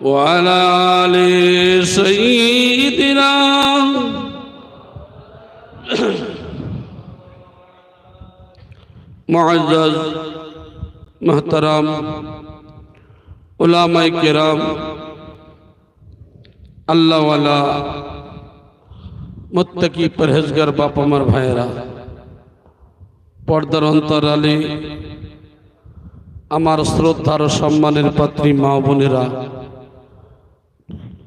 وعلى آل سيدنا معزز محترم علماء کرام আল্লাহওয়ালা মোত্তাকি পরহেজগার বাপ আমার ভাইয়েরা পর্দার অন্তরালে আমার শ্রদ্ধার ও সম্মানের পাত্রী মা বোনেরা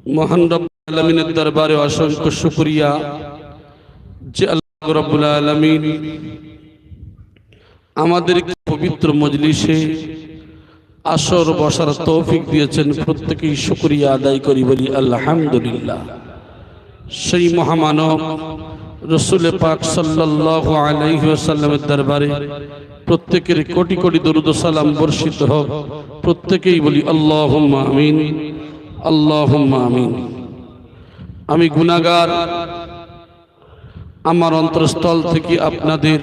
মহান রব্বুল দরবারে অসংখ্য শুকরিয়া। যে আল্লাহ রব্বুল আলমিন আমাদের পবিত্র মজলিসে আসর বসার তৌফিক দিয়েছেন, প্রত্যেকেই শুকরিয়া আদায় করি বলি আলহামদুলিল্লাহ। সেই মহামানব রসুল পাক আলাইসাল্লামের দরবারে প্রত্যেকের কোটি কোটি দরুদ সালাম বর্ষিত হোক, প্রত্যেকেই বলি আল্লাহ আমিন। আমিন। আমি গুনাগার আমার অন্তরস্থল থেকে আপনাদের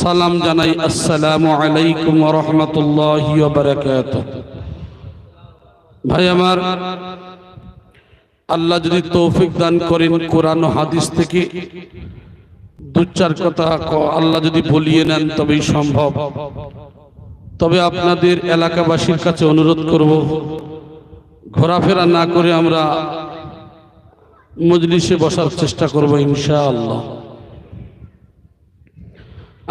সালাম জানাই। আসসালামু আলাইকুম রহমতুল্লাহ ভাই আমার, আল্লাহ যদি তৌফিক দান করেন কোরআন হাদিস থেকে দু চার কথা আল্লাহ যদি বলিয়ে নেন তবেই সম্ভব। তবে আপনাদের এলাকাবাসীর কাছে অনুরোধ করব, ঘোরাফেরা না করে আমরা মজলিসে বসার চেষ্টা করব ইনশাআল্লাহ।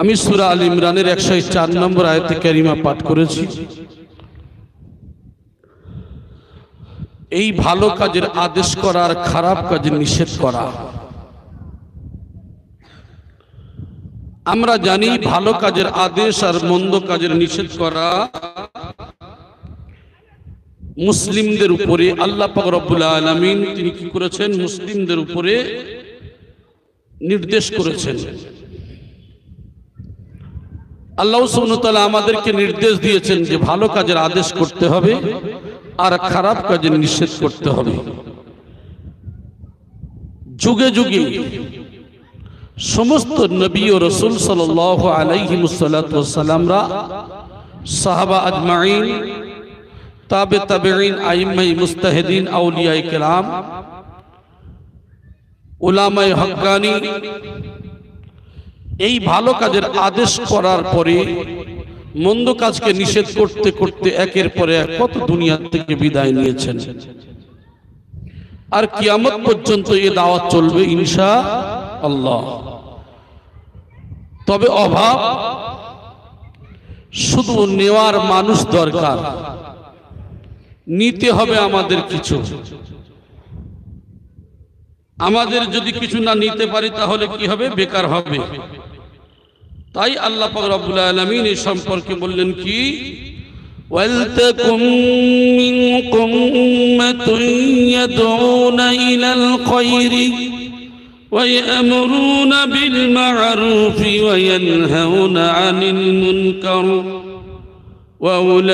আমি সুরা আল ইমরানের একশো চার নম্বর আয়তে ক্যারিমা পাঠ করেছি। এই ভালো কাজের আদেশ করা আর খারাপ কাজের নিষেধ করা। আমরা জানি ভালো কাজের আদেশ আর মন্দ কাজের নিষেধ করা মুসলিমদের উপরে, আল্লাহ আলামিন তিনি কি করেছেন? মুসলিমদের উপরে নির্দেশ করেছেন। আল্লাহ সুবহানাহু আমাদেরকে নির্দেশ দিয়েছেন যে ভালো কাজের আদেশ করতে হবে আর খারাপ কাজের নিষেধ করতে হবে। যুগে যুগে সমস্ত নবী ও রসুল সাল আলাইহি সালামরা সাহাবা আজমাইন তাবে তাবেইন আইমাই মুস্তাহিদিন, আউলিয়ায়ে কেরাম, উলামায়ে হক্কানি, এই ভালো কাজের আদেশ করার পরে, মন্দ কাজকে নিষেধ করতে করতে একের পরে এক কত দুনিয়া থেকে বিদায় নিয়েছেন। আর কিয়ামত পর্যন্ত এ দাওয়াত চলবে ইনশা আল্লাহ। তবে অভাব শুধু নেওয়ার মানুষ দরকার। নিতে হবে আমাদের কিছু। আমাদের যদি কিছু না নিতে পারি তাহলে কি হবে? বেকার হবে। তাই আল্লাহ রবুল আলমিন এই সম্পর্কে বললেন কি? ওয়ালতাকুম মিনকুম উম্মাতুন ইলাল খায়রি ويأمرون بالمعروف وينهون عن المنكر وأولئك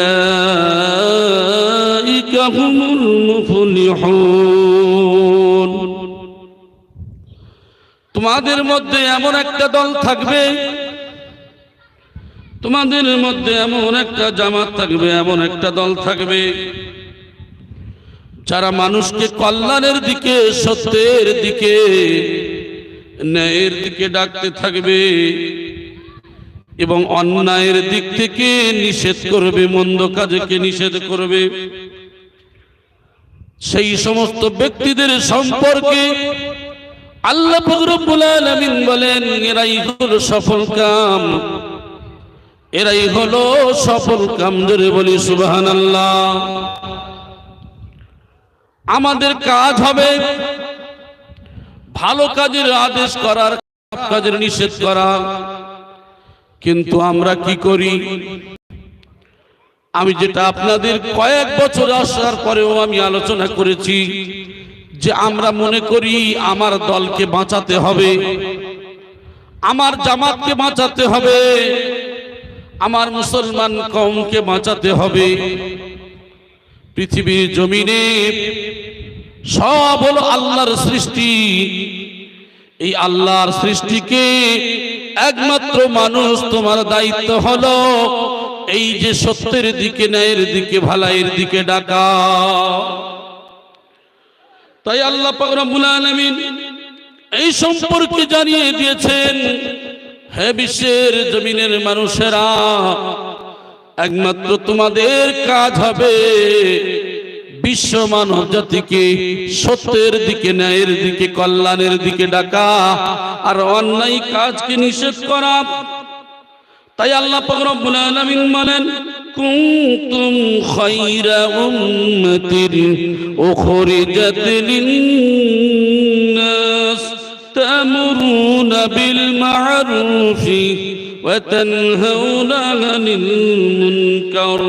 هم المفلحون তোমাদের মধ্যে এমন একটা দল থাকবে তোমাদের মধ্যে এমন একটা জামাত থাকবে এমন একটা দল থাকবে যারা মানুষকে কল্যাণের দিকে সত্যের দিকে ন্যায়ের দিকে ডাকতে থাকবে এবং অন্যায়ের দিক থেকে নিষেধ করবে, মন্দ কাজকে নিষেধ করবে। সেই সমস্ত ব্যক্তিদের সম্পর্কে আল্লাহ আলমিন বলেন, এরাই হলো সফল কাম। এরাই হলো সফল কাম ধরে বলি সুবাহান আল্লাহ আমাদের কাজ হবে ভালো কাজের আদেশ করার কাজের নিষেধ করা। কিন্তু আমরা কি করি? আমি যেটা আপনাদের কয়েক বছর আসার পরেও আমি আলোচনা করেছি, যে আমরা মনে করি আমার দলকে বাঁচাতে হবে, আমার জামাতকে বাঁচাতে হবে, আমার মুসলমান কমকে বাঁচাতে হবে। পৃথিবীর জমিনে সব হলো আল্লাহর সৃষ্টি। এই আল্লাহর সৃষ্টিকে একমাত্র মানুষ তোমার দায়িত্ব হলো এই যে সত্যের দিকে, ন্যায়ের দিকে, ভালাইয়ের দিকে ডাকা। তাই আল্লাহ পাক রব্বুল আলামিন এই সম্পর্কে জানিয়ে দিয়েছেন, হে বিশ্বের জমিনের মানুষেরা, একমাত্র তোমাদের কাজ হবে বিশ্ব মানব জাতিকে সত্যের দিকে ন্যায়ের দিকে কল্যাণের দিকে ডাকা আর অন্যায় কাজকে নিষেধ করা তাই আল্লাহ পাক রব্বুল আলামিন বলেন কুনতুম খায়রা উম্মাতিন উখরিজাত লিন-নাস تأمرون بالمعروف وتنهون عن المنكر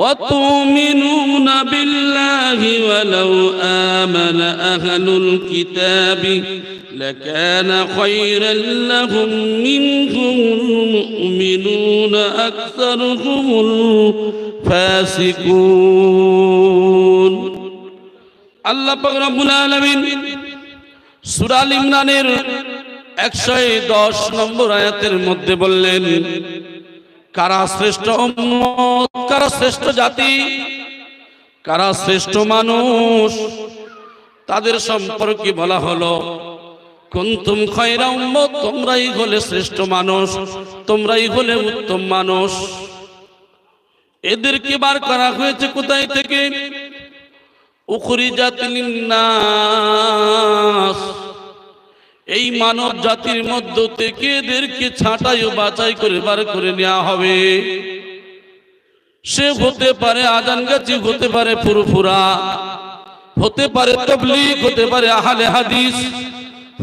وتؤمنون بالله ولو آمن أهل الكتاب لكان خيرا لهم منهم المؤمنون أكثرهم الفاسقون আল্লাহ পাক রব্বুল আলামিন সূরা আল ইমরানের 110 নম্বর আয়াতের মধ্যে বললেন কারা শ্রেষ্ঠ উম্মত, কারা শ্রেষ্ঠ জাতি, কারা শ্রেষ্ঠ মানুষ? তাদের সম্পর্কে বলা হলো, কুনতুম খয়রা উম্মত, তোমরাই হলে শ্রেষ্ঠ মানুষ, তোমরাই হলে উত্তম মানুষ। এদেরকে বার করা হয়েছে কোথায় থেকে? উখরিজাত লিন্নাস। এই মানব জাতির মধ্য থেকে এদেরকে ছাঁটাই ও বাছাই করে বার করে নেওয়া হবে। সে হতে পারে আজান গাছি হতে পারে ফুরফুরা, হতে পারে তবলিগ, হতে পারে আহলে হাদিস,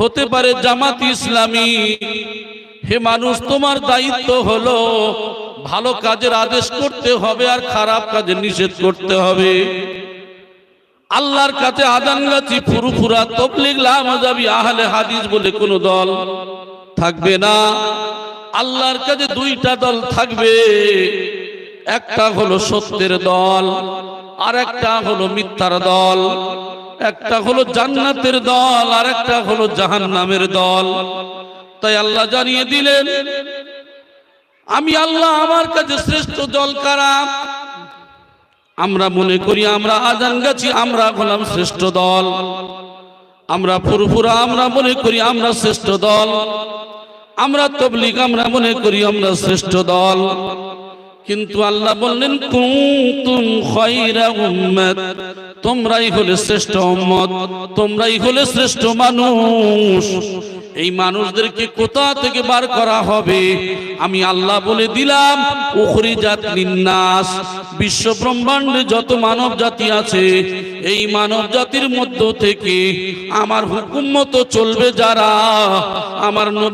হতে পারে জামাত ইসলামী। হে মানুষ, তোমার দায়িত্ব হলো ভালো কাজের আদেশ করতে হবে আর খারাপ কাজের নিষেধ করতে হবে। আল্লাহর কাছে আদান গাছি, ফুরুফুরা, তবলিগ, লামাজাবি, আহলে হাদিস বলে কোনো দল থাকবে না। আল্লাহর কাছে দুইটা দল থাকবে। একটা হলো সত্যের দল, আর একটা হলো মিথ্যার দল। একটা হলো জান্নাতের দল, আর একটা হলো জাহান্নামের দল। তাই আল্লাহ জানিয়ে দিলেন, আমি আল্লাহ আমার কাছে শ্রেষ্ঠ দল কারা? আমরা মনে করি আমরা আজান গাছি, আমরা হলাম শ্রেষ্ঠ দল। আমরা ফুরফুরা, আমরা মনে করি আমরা শ্রেষ্ঠ দল। আমরা তবলিগ, আমরা মনে করি আমরা শ্রেষ্ঠ দল। কিন্তু আল্লাহ বললেন খায়রা তোমরাই হলে শ্রেষ্ঠ তোমরাই হলে শ্রেষ্ঠ মানুষ। এই মানুষদেরকে কোথা থেকে বার করা হবে? আমি আল্লাহ বলে দিলাম, উখরিজাত নিন্নাস। বিশ্ব ব্রহ্মাণ্ডে যত মানব জাতি আছে, এই মানব জাতির মধ্য থেকে আমার হুকুম মতো চলবে যারা। আমার